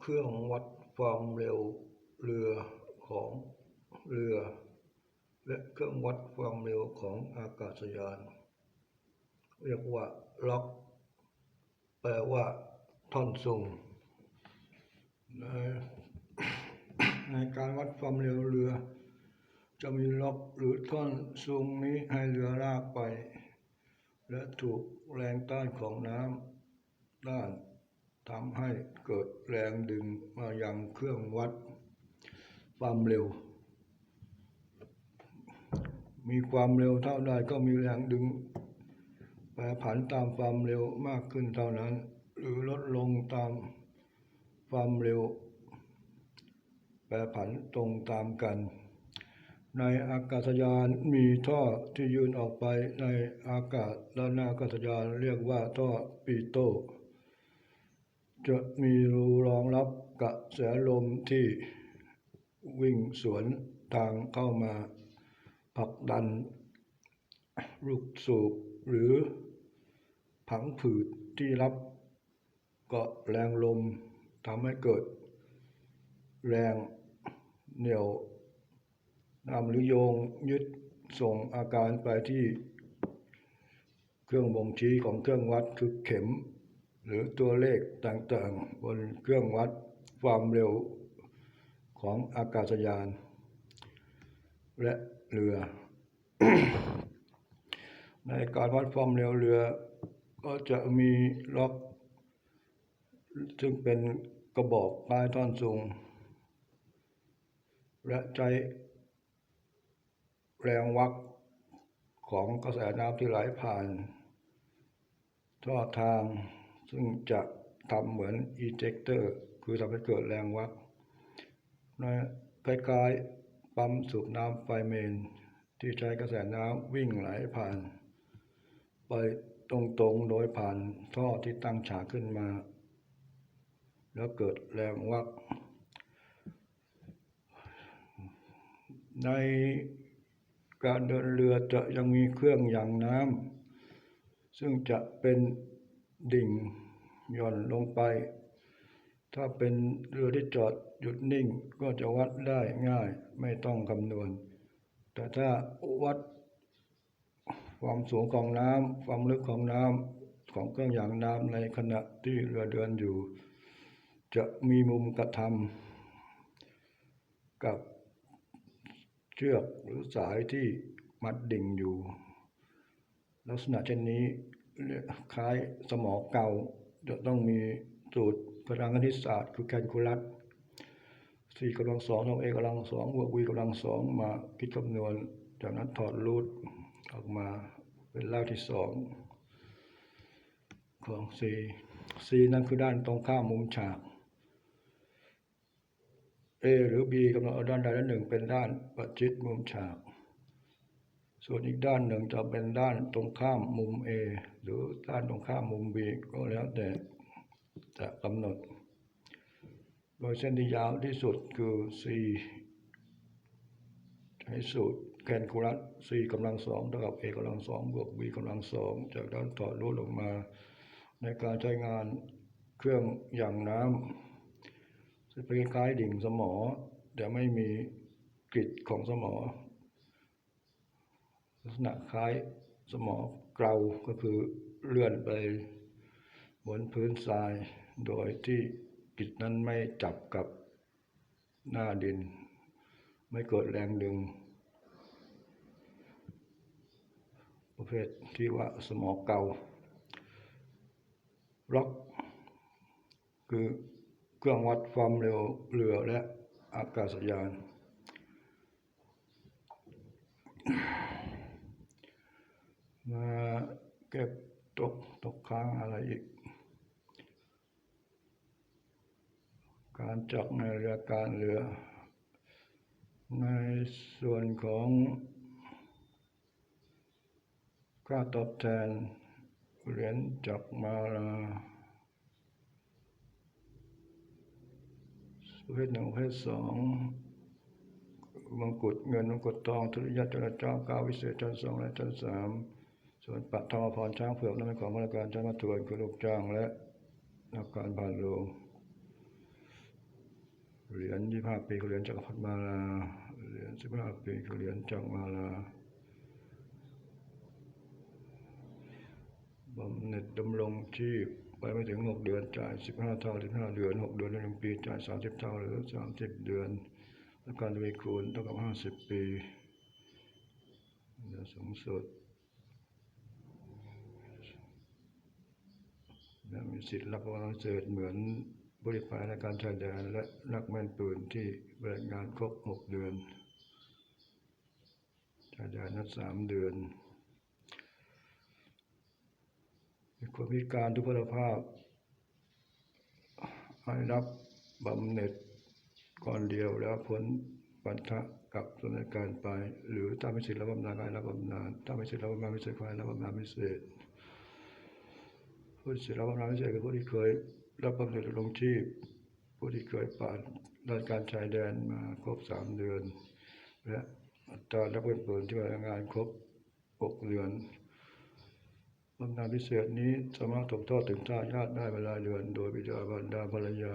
เครื่องวัดความเร็วเรือของเรือ และเครื่องวัดความเร็วของอากาศยาน เรียกว่าล็อก แปลว่า ท่อนสูงในในการวัดความเร็วเรือ จะมีล็อกหรือท่อนสูงนี้ให้เรือลากไป และถูกแรงต้านของน้ำด้าน ทำให้เกิดแรงดึงมายังเครื่องวัดความเร็ว มีความเร็วเท่าใดก็มีแรงดึงแปรผันตามความเร็วมากขึ้นเท่านั้น หรือลดลงตามความเร็ว แปรผันตรงตามกัน ในอากาศยานมีท่อที่ยื่นออกไปในอากาศด้านหน้าอากาศยานเรียกว่าท่อปีโต จะมีรูรองรับกระแสลมที่วิ่งสวนทางเข้ามาผลักดัน ลูกสูบหรือผังผืดที่รับเกาะแรงลมทำให้เกิด แรงเหนี่ยวนำหรือโยงยึดส่งอาการไปที่ เครื่องบ่งชี้ของเครื่องวัดคือเข็ม หรือตัวเลขต่างๆ บนเครื่องวัดความเร็วของอากาศยาน และเรือ ในการวัดความเร็วเรือ ก็จะมีล็อกซึ่งเป็นกระบอกปลายท่อนสูง และใช้แรงวักของกระแสน้ำที่ไหลผ่านท่อทาง ซึ่งจะทำเหมือนอีเจคเตอร์คือทำให้เกิดแรงวักนะคล้ายๆปั๊มสูบน้ำไฟเมน ที่ใช้กระแสน้ำวิ่งไหลผ่าน ไปตรงๆโดยผ่านท่อที่ตั้งฉากขึ้นมา แล้วเกิดแรงวัก ในการเดินเรือจะยังมีเครื่องยั่งน้ำซึ่งจะเป็นดิ่ง ย่อนลงไป ถ้าเป็นเรือที่จอดหยุดนิ่งก็จะวัดได้ง่ายไม่ต้องคำนวณ แต่ถ้าวัดความสูงของน้ำความลึกของน้ำของเครื่องหยั่งน้ำในขณะที่เรือเดินอยู่ จะมีมุมกระทำกับเชือกหรือสายที่มัดดิ่งอยู่ ลักษณะเช่นนี้คล้ายสมอเก่า จะต้องมีสูตรพลังคณิตศาสตร์คือแคลคูลัสสี่กำลังสองเท่าเอกำลังสองบวกวีกำลังสองมาคิดคำนวณ จากนั้นถอดรูทออกมาเป็นรากที่สองของ C C นั่นคือด้านตรงข้ามมุมฉาก A หรือ B กำลังเอาด้านใดด้านหนึ่งเป็นด้านประชิดมุมฉาก ส่วนอีกด้านหนึ่งจะเป็นด้านตรงข้ามมุม A หรือด้านตรงข้ามมุม B ก็แล้วแต่จะกำหนด โดยเส้นที่ยาวที่สุดคือ C ใช้สูตรแคนคูลัส C กำลังสองเท่ากับ A กำลังสองบวก B กำลังสองจากนั้นถอดรูทออกมา ในการใช้งานเครื่องหยั่งน้ำจะเป็นคล้ายดิ่งสมอ แต่ไม่มีกริดของสมอ ลักษณะคล้ายสมอเกลาก็คือเลื่อนไปบนพื้นทราย โดยที่กิจนั้นไม่จับกับหน้าดิน ไม่เกิดแรงดึง ประเภทที่ว่าสมอเกาล็อก คือเครื่องวัดความเร็วเรือและอากาศยาน มาเก็บตกตกค้างอะไรอีก การจักในเรือการเรือ ในส่วนของค่าตอบแทนเหรียญจักมาลาประเภทหนึ่งประเภทสองมงกุฎเงินมงกุฎทองธุริยะจราจรก้าววิเศษชั้นสองและชั้นสาม ส่วนปัตทองพรช้างเผือกนั้นเป็นของบริการเจ้าหน้าที่คือลูกจ้างและนักการผ่านโรงเหรียญยี่ห้าปีคือเหรียญจักรพรรดิมาลาเหรียญสิบห้าปีคือเหรียญจักรมาลาบำเหน็จดำรงชีพไปไม่ถึงหกเดือนจ่ายสิบห้าเท่าสิบห้าเดือนหกเดือนหนึ่งปีจ่ายสามสิบเท่าหรือสามสิบเดือนแล้วการทวีคูณเท่ากับห้าสิบปีเดือนสูงสุด และ มีสิทธิ์รับรางวัลพิเศษเหมือนบริพารในการชายแดนและนักแม่นปืนที่บริงานครบหกเดือนชายแดนนั้นสามเดือนมีคนพิการทุพพลภาพให้รับบำเหน็จก่อนเดียวแล้วพ้นปันทะกับสถานการณ์ไป หรือถ้าไม่สิทธิ์รับบำนาญก็ให้รับบำนาญถ้าไม่สิทธิ์รับบำนาญพิเศษก็ให้รับบำนาญพิเศษ ผู้ที่รับบำนาญพิเศษคือผู้ที่เคยรับบำเหน็จดำรงชีพ ผู้ที่เคยผ่านราชการชายแดนมาครบสามเดือน และอัตรารับเงินเปิดที่พนักงานครบหกเดือนบำนาญพิเศษนี้สามารถตกทอดถึงทายาทได้เวลาเดือน โดยบิดาบรรดาภรรยา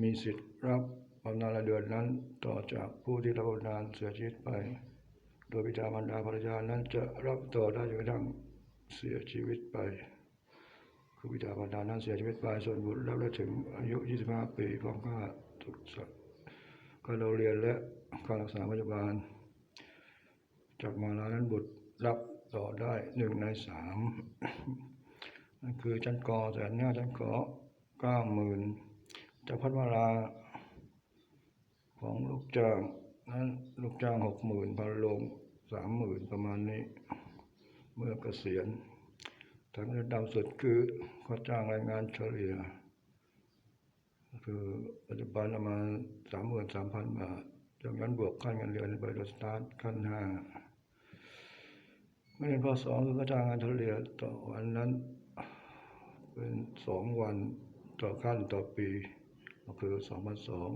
มีสิทธิ์รับบำนาญรายเดือนนั้นต่อจากผู้ที่รับบำนาญเสียชีวิตไป โดยบิดามารดาภรรยานั้นจะรับต่อได้จนกระทั่งเสียชีวิตไป คือบิดามารดานั้นเสียชีวิตไปส่วนบุตรรับได้ถึงอายุ 25 ปีพร้อมค่าทุกสัตว์การเราเรียนและการรักษาพยาบาล จากมาลานั้นบุตรรับต่อได้หนึ่งในสามนั่นคือชั้นกอแสนห้าชั้นขอเก้าหมื่นจากพัฒมาลาของลูกจ้างนั้นลูกจ้างหกหมื่นพันลงสามหมื่นประมาณนี้ เมื่อเกษียณ ทั้งระดับสุดคือข้อจ้างรายงานเฉลี่ย คือปัจจุบันประมาณสามหมื่นสามพันบาทจากนั้นบวกขั้นเงินเดือนไปโดยสตาร์ทขั้นห้าเงินเดือนข้อสองคือข้อจ้างงานเฉลี่ยต่อวันนั้นเป็นสองวันต่อขั้นต่อปีก็คือสองพันสอง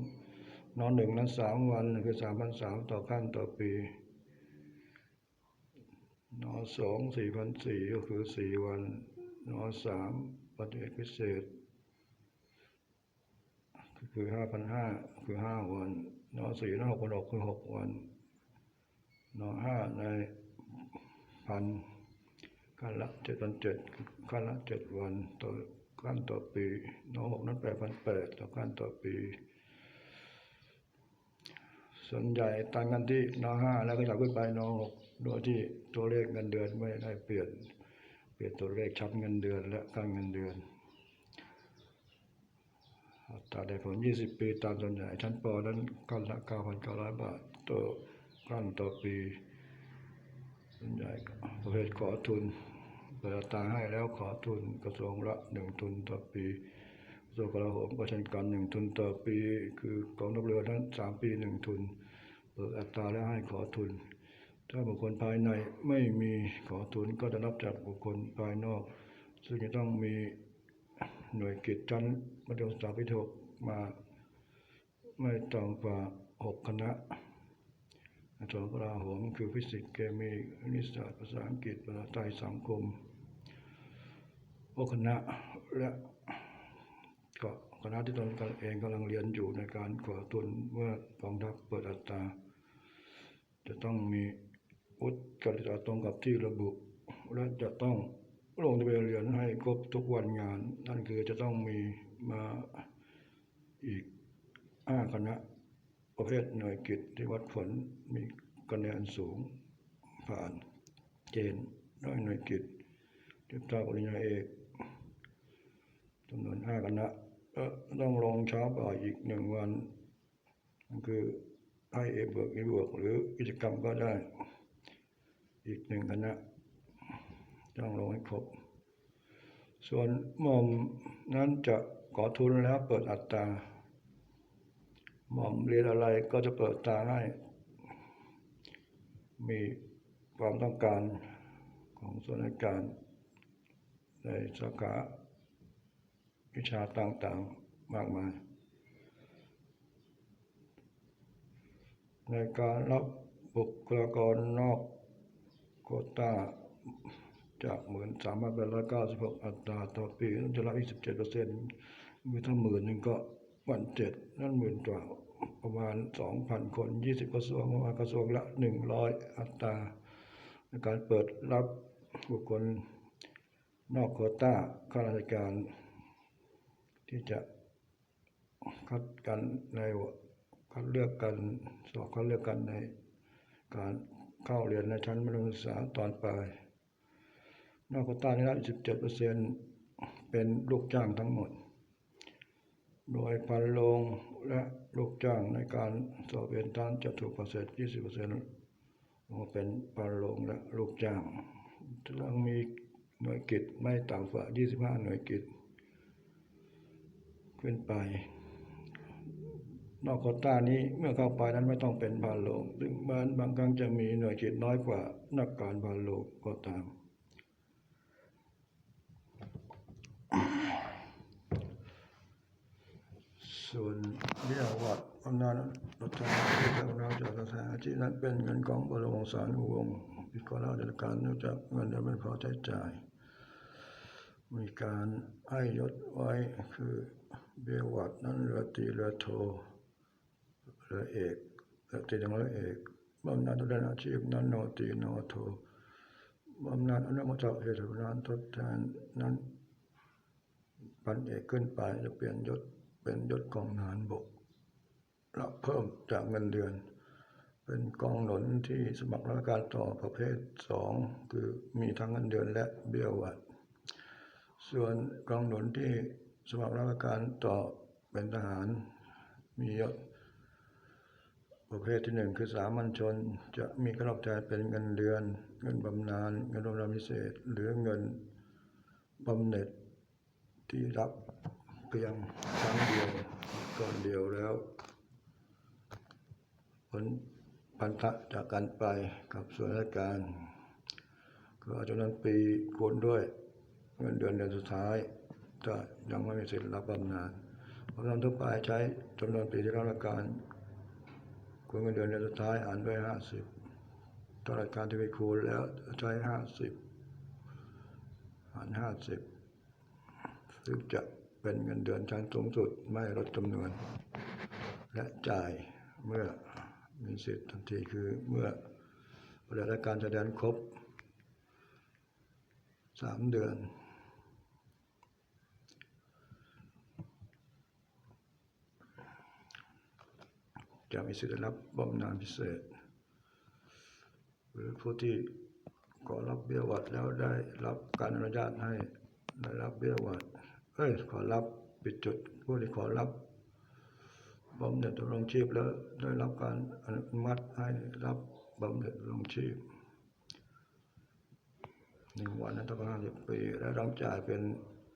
นอนหนึ่งนั้นสามวันคือสามพันสามต่อขั้นต่อปี นอสองสี่พันสี่ก็คือสี่วัน นอสามปฏิเอกพิเศษ คือห้าพันห้าคือห้าวัน นอสี่นอหกพันหกคือหกวัน นอห้าในพันขั้นละเจ็ดพันเจ็ดขั้นละเจ็ดวันต่อขั้นต่อปี นอหกนั้นแปดพันแปดต่อขั้นต่อปี ส่วนใหญ่ต่างกันที่นห้าแล้วก็จะขึ้นไปนหกโดยที่ตัวเลขเงินเดือนไม่ได้เปลี่ยน เปลี่ยนตัวเลขชั้นเงินเดือนและขั้นเงินเดือนอัตราได้ผล 20 ปีตามส่วนใหญ่ชั้นปอนั้นขั้นละ9,900 บาทต่อขั้นต่อปีส่วนใหญ่ประเภทขอทุนเปิดตาให้แล้วขอทุนกระทรวงละหนึ่งทุนต่อปีกระทรวงกลาโหมก็เช่นกันหนึ่งทุนต่อปี คือกองทัพเรือนั้นสามปีหนึ่งทุน เปิดอัตราแล้วให้ขอทุน ถ้าบุคคลภายในไม่มีขอทุนก็จะรับจากบุคคลภายนอก ซึ่งจะต้องมีหน่วยกิจชั้นมัธยมศึกษาปีที่หกมาไม่ต่ำกว่าหกคณะอาจารย์กลาหมคือฟิสิกส์เคมีคณิตศาสตร์ภาษาอังกฤษภาษาไทยสังคมพวกคณะและก็คณะที่ตนเองกำลังเรียนอยู่ในการขอทุนเมื่อกองทัพเปิดอัตรา จะต้องมีวุฒิการศึกษาตรงกับที่ระบุ และจะต้องลงทะเบียนเรียนให้ครบทุกวันงาน นั่นคือจะต้องมีมาอีกห้าคณะประเภทหน่วยกิจที่วัดผลมีคะแนนสูงผ่านเกณฑ์ด้อยหน่วยกิจเที่ตาปริญญาเอกจำนวนห้าคณะต้องลงเช้าบ่ายอีกหนึ่งวันนั่นคือ ให้เอเบวกเอบวกหรือกิจกรรมก็ได้ อีกหนึ่งคณะต้องลงให้ครบ ส่วนหม่อมนั้นจะขอทุนแล้วเปิดอัตราหม่อมเรียนอะไรก็จะเปิดตาให้ มีความต้องการของส่วนราชการในสาขาวิชาต่างๆมากมาย ในการรับบุคลากรนอกโคต้าจากหมื่นสามพันแปดร้อยเก้าสิบหกอัตราต่อปีต้องจะรับอีกสิบเจ็ดเปอร์เซ็นต์คือถ้าหมื่นหนึ่งก็วันเจ็ดนั่นหมื่นกว่าประมาณสองพันคนยี่สิบกระทรวงประมาณกระทรวงละหนึ่งร้อยอัตราในการเปิดรับบุคคลนอกโคต้าข้าราชการ ที่จะคัดกันใน คัดเลือกกันสอบคัดเลือกกันในการเข้าเรียนในชั้นมัธยมศึกษาตอนปลายนอกโคต้านี้ละ17เปอร์เซ็นต์เป็นลูกจ้างทั้งหมด โดยพันโรงและลูกจ้างในการสอบเอนทานจะถูกปฏิเสธ20เปอร์เซ็นต์มาเป็นพันโรงและลูกจ้างต้องมีหน่วยกิจไม่ต่ำกว่า 25 หน่วยกิจ ขึ้นไป นอกโคต้านี้เมื่อเข้าไปนั้นไม่ต้องเป็นพันโรงซึ่งบางบางครั้งจะมีหน่วยกิจน้อยกว่านักการพันโรงก็ตามส่วนเรียว่าอำนาจรัฐบาลที่เราจากระแสที่นั้นเป็นเงินของบรมวงศานุวงศ์ที่ขอเล่าจาการนองจากเงินเดือนไม่พอใช้จ่าย มีการให้ยศไว้คือเบียวัดนั้นเรือตีเรือโท เรือเอกเรือตรีถึงเรือเอกบำนาญทดแทนอาชีพนั้นโนตีโนโทบำนาญอนุโมทนาเหตุผลทดแทนนั้นพันเอกขึ้นไปจะเปลี่ยนยศเป็นยศกองทหารบกรับเพิ่มจากเงินเดือน เป็นกองหนุนที่สมัครราชการต่อประเภทสองคือมีทั้งเงินเดือนและเบี้ยวัดส่วนกองหนุนที่สมัครราชการต่อเป็นทหารมียศ ประเภทที่หนึ่งคือสามัญชนจะมีค่าตอบแทนเป็นเงินเดือน เงินบำนาญเงินบำนาญพิเศษ หรือเงินบำเหน็จที่รับเพียงครั้งเดียวก่อนเดียวแล้วผลพันธะจากการไปกับส่วนราชการก็จำนวนปีคูณด้วยเงินเดือนเดือนสุดท้ายถ้ายังไม่มีสิทธิ์รับบำนาญบำนาญทั่วไปใช้จำนวนปีที่รับราชการ คูณเงินเดือนเดือนสุดท้ายอ่านด้วยห้าสิบตลอดการที่ไปคูณแล้วใช้ห้าสิบหารห้าสิบซึ่งจะเป็นเงินเดือนชั้นสูงสุดไม่ลดจำนวน และจ่ายเมื่อมีสิทธิ์ทันทีคือเมื่อปฏิบัติการแสดงครบสามเดือน จะมีสิทธิ์ได้รับบำนาญพิเศษ หรือผู้ที่ขอรับเบี้ยวัดแล้วได้รับการอนุญาตให้ได้รับเบี้ยวัดเอ้ยขอรับปิดจุดผู้ที่ขอรับบำเหน็จดำรงชีพแล้วได้รับการอนุมัติให้รับบำเหน็จดำรงชีพหนึ่งวันนั้นต้องห้าสิบปีและต้องจ่ายเป็น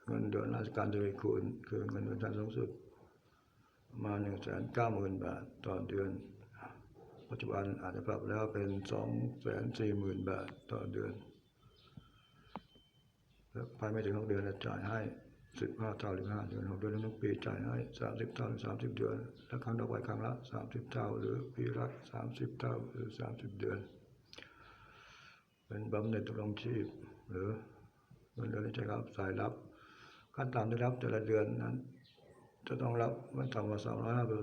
เงินเดือนราชการทวีคูณคือเงินเดือนชั้นสูงสุด ประมาณหนึ่งแสนเก้าหมื่นบาทต่อเดือน ปัจจุบันอาจจะปรับแล้วเป็นสองแสนสี่หมื่นบาทต่อเดือนแล้วภายไม่ถึงหกเดือนจะจ่ายให้สิบห้าเท่าหรือห้าเดือนหกเดือนทุกปีจ่ายให้สามสิบเท่าหรือสามสิบเดือน และครั้งต่อไปครั้งละสามสิบเท่าหรือปีละสามสิบเท่าหรือสามสิบเดือน เป็นบำเหน็จดำรงชีพหรือเงินเดือนที่ใช้รับสายรับขั้นต่ำที่รับแต่ละเดือนนั้น จะต้องรับไม่ต่ำกว่าสามร้อยห้าสิบ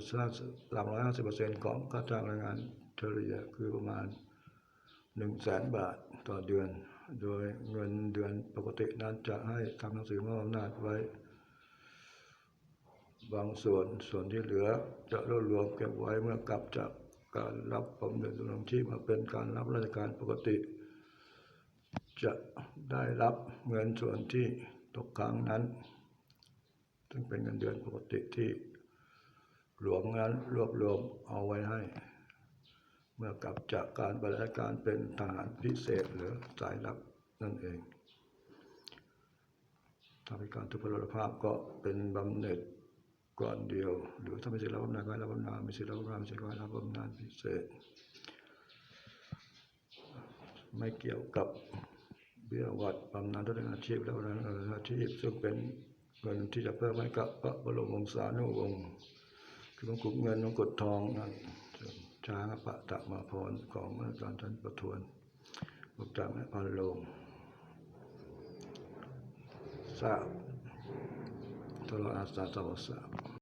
สามร้อยห้าสิบเปอร์เซ็นต์ของค่าจ้างแรงงานเฉลี่ยคือประมาณหนึ่งแสนบาทต่อเดือน โดยเงินเดือนปกตินั้นจะให้ทำหนังสือมอบอำนาจไว้ บางส่วนส่วนที่เหลือจะรวบรวมเก็บไว้เมื่อกลับจากการรับบำเหน็จดำรงชีพมาเป็นการรับราชการปกติ จะได้รับเงินส่วนที่ตกค้างนั้น ซึ่งเป็นเงินเดือนปกติที่หลวงนั้นรวบรวมเอาไว้ให้ เมื่อกลับจากการบริหารการเป็นทหารพิเศษหรือสายลับนั่นเองถ้าเป็นการทุพพลภาพก็เป็นบำเหน็จก่อนเดียว หรือถ้าไม่ใช่รับบำนาญก็รับบำนาญไม่ใช่รับบำนาญไม่ใช่ก็รับบำนาญพิเศษ ไม่เกี่ยวกับเบี้ยหวัดบำนาญดแทนอาชีพและบำนาญอาชีพซึ่งเป็น เงินที่จะเพิ่มให้กับพระบรมวงศานุวงศ์คือมงกุฎเงินมงกุฎทองนั่นช้างปะตะมาพรของอาจารย์ชันประทวนบุกจากแม่พันโลงทราบตลอดอาสาสวสาบ